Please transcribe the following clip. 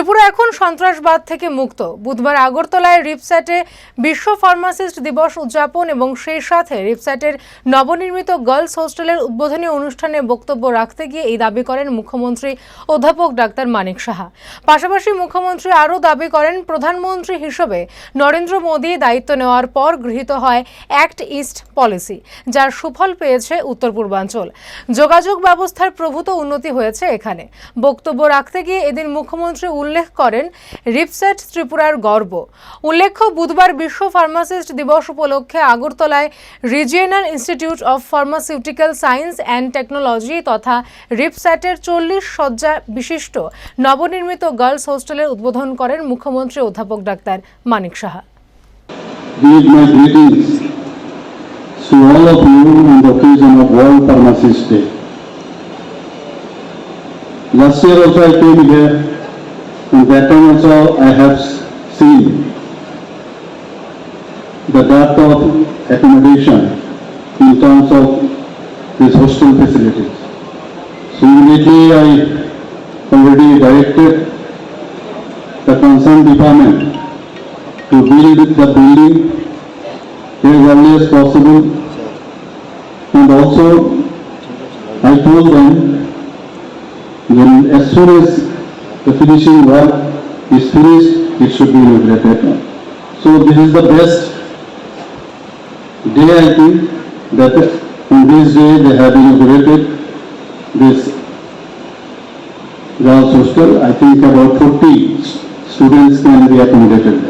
ত্রিপুরা এখন সন্ত্রাসবাদ থেকে মুক্ত। বুধবার আগরতলায় রিপস্যাটে বিশ্ব ফার্মাসিস্ট দিবস উদযাপন এবং সেই সাথে রিপস্যাটের নবনির্মিত গার্লস হোস্টেলের উদ্বোধনী অনুষ্ঠানে বক্তব্য রাখতে গিয়ে এই দাবি করেন মুখ্যমন্ত্রী অধ্যাপক ডাক্তার মানিক সাহা। পাশাপাশি মুখ্যমন্ত্রী আরও দাবি করেন, প্রধানমন্ত্রী হিসেবে নরেন্দ্র মোদী দায়িত্ব নেওয়ার পর গৃহীত হয় অ্যাক্ট ইস্ট পলিসি, যার সুফল পেয়েছে উত্তর পূর্বাঞ্চল। যোগাযোগ ব্যবস্থার প্রভূত উন্নতি হয়েছে এখানে। বক্তব্য রাখতে গিয়ে এদিন মুখ্যমন্ত্রী উল্লেখ করেন রিপসেট ত্রিপুরার গর্ব উল্লেখ্য বুধবার বিশ্ব ফার্মাসিস্ট দিবস উপলক্ষে আগরতলায় regional institute of pharmaceutical science and technology তথা রিপস্যাটের চল্লিশ শয্যা বিশিষ্ট নবনির্মিত গার্লস হোস্টেলের উদ্বোধন করেন মুখ্যমন্ত্রী অধ্যাপক doctor Manik Saha to all of you on the occasion of World Pharmacist Day. Last year also I came here, that time also I have seen the depth of accommodation in terms of these hostel facilities. So immediately I already directed the concerned department to build the building as early as possible. And also, I told them, when as soon as the finishing work is finished, it should be inaugurated. So this is the best day, I think, that on this day they have inaugurated this girls hostel. I think about 40 students can be accommodated there.